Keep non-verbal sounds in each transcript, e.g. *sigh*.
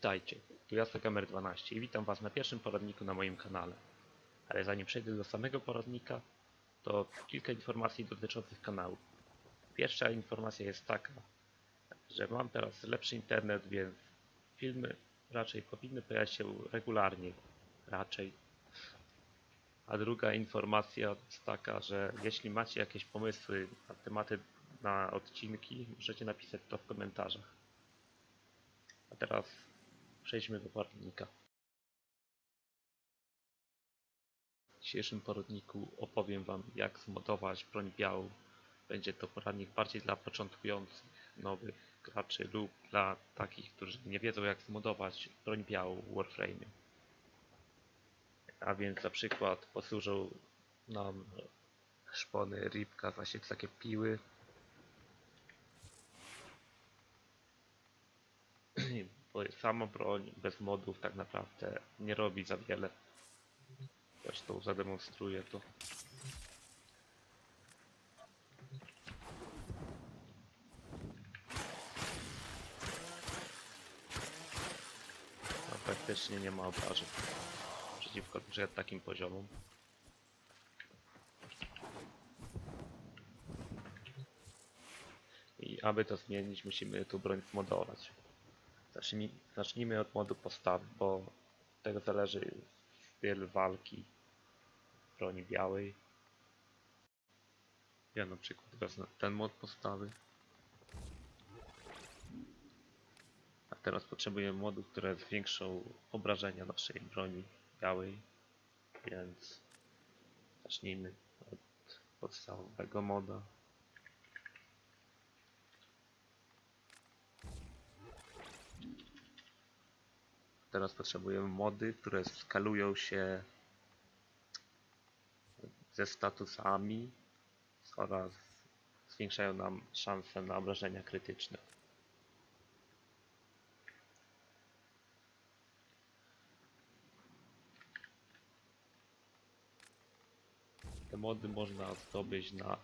Witajcie, ja Gamer 12 i witam Was na pierwszym poradniku na moim kanale. Ale zanim przejdę do samego poradnika, to kilka informacji dotyczących kanału. Pierwsza informacja jest taka, że mam teraz lepszy internet, więc filmy raczej powinny pojawiać się regularnie. Raczej. A druga informacja jest taka, że jeśli macie jakieś pomysły na tematy na odcinki, możecie napisać to w komentarzach. A teraz przejdźmy do poradnika. W dzisiejszym poradniku opowiem Wam jak zmodować broń białą. Będzie to poradnik bardziej dla początkujących, nowych graczy lub dla takich, którzy nie wiedzą jak zmodować broń białą w Warframe. A więc za przykład posłużą nam szpony, rybka, właśnie takie piły. Bo sama broń bez modów tak naprawdę nie robi za wiele. Zresztą zademonstruję to. No, praktycznie nie ma obrażeń przeciwko takim poziomom. Aby to zmienić, musimy tu broń zmodować. Zacznij, zacznijmy od modu postawy, bo tego zależy styl walki broni białej. Ja na przykład wezmę ten mod postawy. A teraz potrzebujemy modu, które zwiększą obrażenia naszej broni białej, więc zacznijmy od podstawowego moda. Teraz potrzebujemy mody, które skalują się ze statusami oraz zwiększają nam szanse na obrażenia krytyczne. Te mody można zdobyć na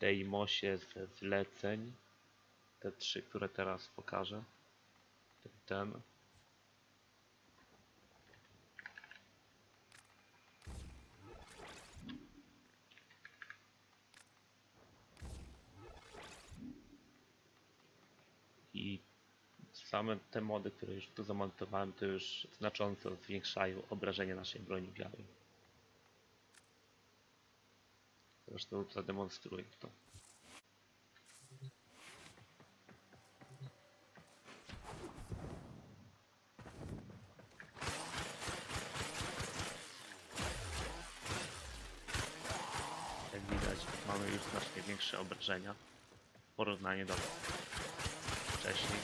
Deimosie ze zleceń. Te trzy, które teraz pokażę. Ten. I same te mody, które już tu zamontowałem, to już znacząco zwiększają obrażenie naszej broni białej. Zresztą zademonstruję to. Jak widać, już znacznie większe obrażenia w porównaniu do wcześniej.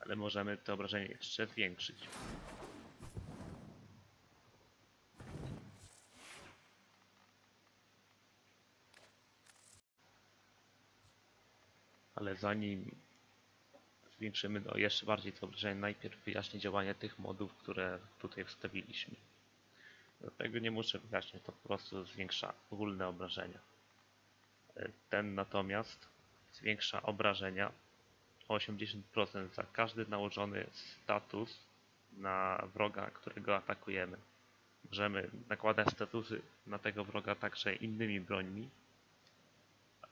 Ale możemy te obrażenia jeszcze zwiększyć. Ale zanim zwiększymy no, jeszcze bardziej to obrażenie, najpierw wyjaśnię działanie tych modów, które tutaj wstawiliśmy. Dlatego nie muszę wyjaśniać, to po prostu zwiększa ogólne obrażenia. E, Ten natomiast zwiększa obrażenia o 80% za każdy nałożony status na wroga, którego atakujemy. Możemy nakładać statusy na tego wroga także innymi brońmi,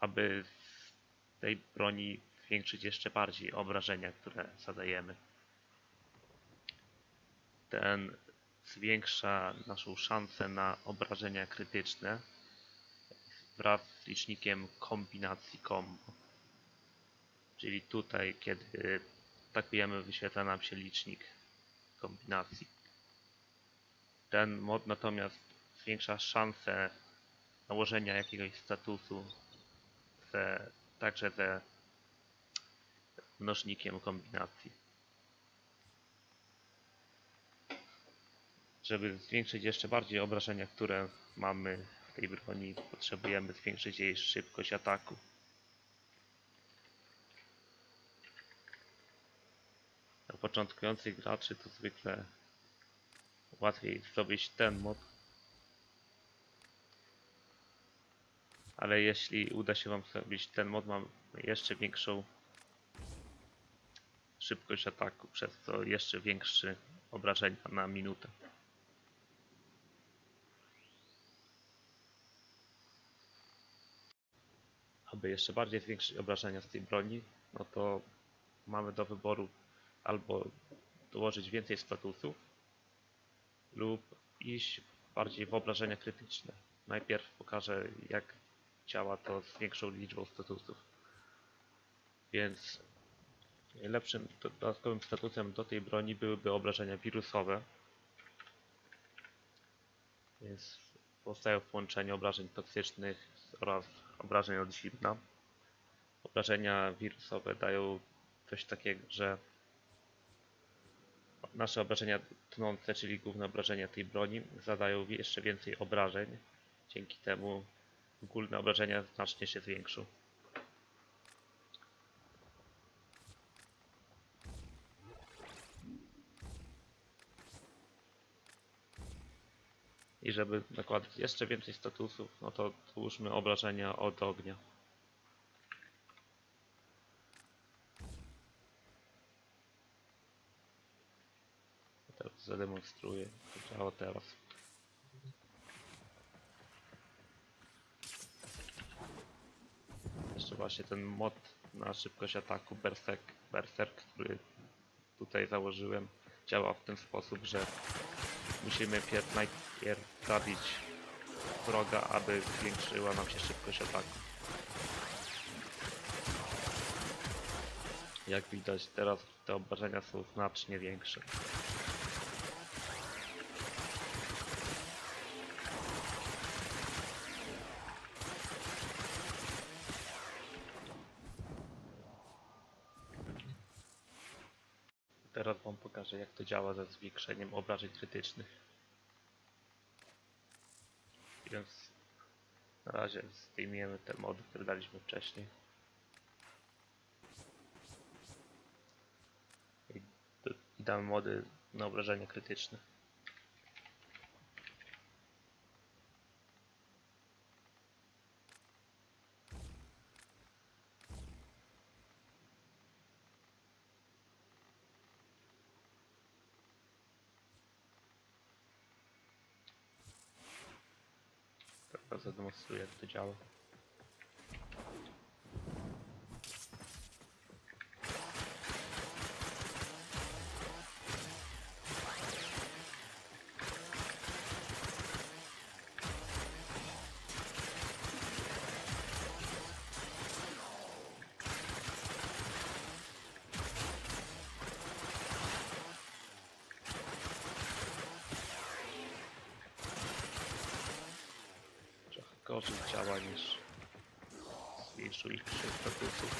aby z tej broni zwiększyć jeszcze bardziej obrażenia, które zadajemy. Ten zwiększa naszą szansę na obrażenia krytyczne wraz z licznikiem kombinacji combo. Czyli tutaj, kiedy atakujemy, wyświetla nam się licznik kombinacji. Ten mod natomiast zwiększa szansę nałożenia jakiegoś statusu ze, także ze mnożnikiem kombinacji. Żeby zwiększyć jeszcze bardziej obrażenia, które mamy w tej broni, potrzebujemy zwiększyć jej szybkość ataku. Dla początkujących graczy to zwykle łatwiej zdobyć ten mod. ale jeśli uda się Wam zrobić ten mod, mam jeszcze większą szybkość ataku, przez co jeszcze większe obrażenia na minutę. Aby jeszcze bardziej zwiększyć obrażenia z tej broni, no to mamy do wyboru albo dołożyć więcej statusów lub iść bardziej w obrażenia krytyczne. Najpierw pokażę jak działa to z większą liczbą statusów. Więc najlepszym dodatkowym statusem do tej broni byłyby obrażenia wirusowe. Więc powstają w połączeniu obrażeń toksycznych oraz obrażeń od zimna. Obrażenia wirusowe dają coś takiego, że nasze obrażenia tnące, czyli główne obrażenia tej broni, zadają jeszcze więcej obrażeń. Dzięki temu ogólne obrażenia znacznie się zwiększą. I żeby nakładać jeszcze więcej statusów, no to dołóżmy obrażenia od ognia. Teraz zademonstruję, to działa teraz. Jeszcze właśnie ten mod na szybkość ataku Berserk, Berserk, który tutaj założyłem, działa w ten sposób, że musimy pierw, zabić wroga, aby zwiększyła nam się szybkość ataku. Jak widać teraz te obrażenia są znacznie większe. Teraz wam pokażę jak to działa ze zwiększeniem obrażeń krytycznych. Więc na razie zdejmiemy te mody, które daliśmy wcześniej. I, damy mody na obrażenia krytyczne. Teraz zademonstruję jak to działa. Gorzej działa niż z większą ilością statusów,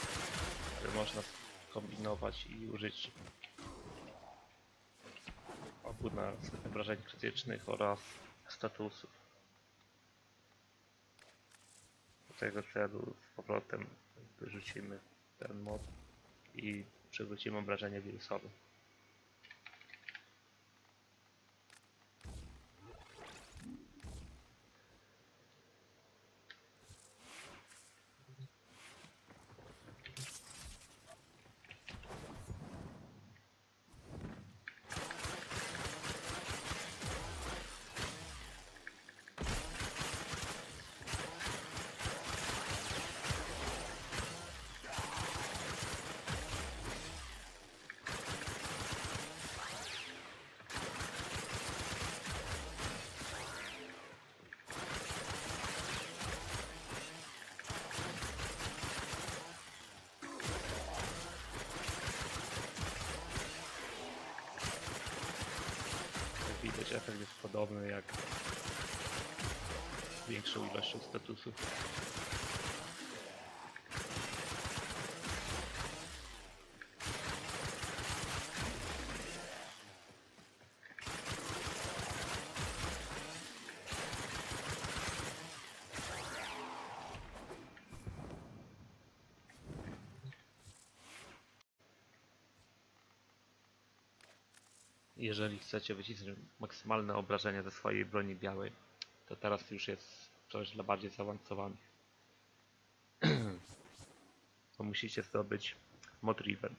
które można kombinować i użyć obu na obrażeń krytycznych oraz statusów. Do tego celu z powrotem wyrzucimy ten mod i przywrócimy obrażenia wirusowe. Widać efekt jest podobny jak większą ilością statusów. Jeżeli chcecie wycisnąć maksymalne obrażenia ze swojej broni białej, to teraz już jest coś dla bardziej zaawansowanych. *clears throat* to musicie zdobyć Modriven.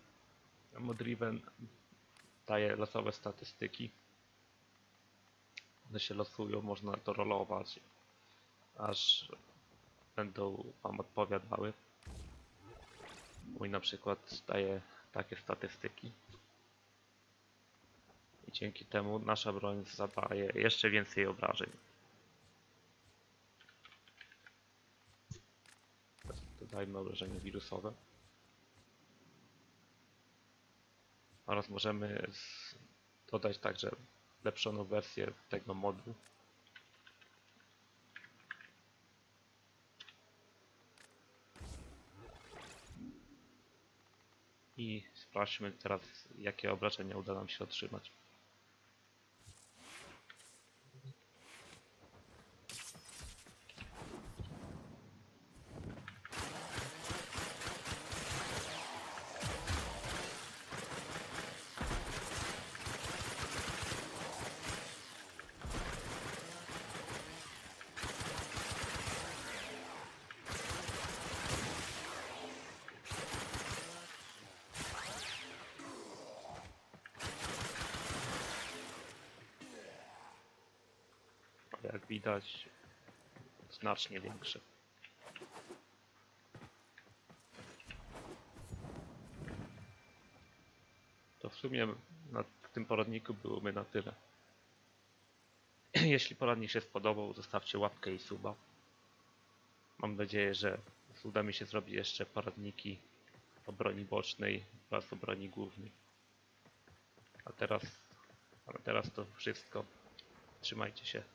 Modriven daje losowe statystyki. One się losują, można to rolować, aż będą Wam odpowiadały. Mój na przykład daje takie statystyki. I dzięki temu nasza broń zadaje jeszcze więcej obrażeń. Dodajmy obrażenia wirusowe. Oraz możemy dodać także lepszoną wersję tego modu. I sprawdźmy teraz, jakie obrażenia uda nam się otrzymać. Ale jak widać, znacznie większe. To w sumie na tym poradniku byłoby na tyle. Jeśli poradnik się spodobał, zostawcie łapkę i suba. Mam nadzieję, że uda mi się zrobić jeszcze poradniki o broni bocznej oraz o broni głównej. A teraz, a teraz to wszystko. Trzymajcie się.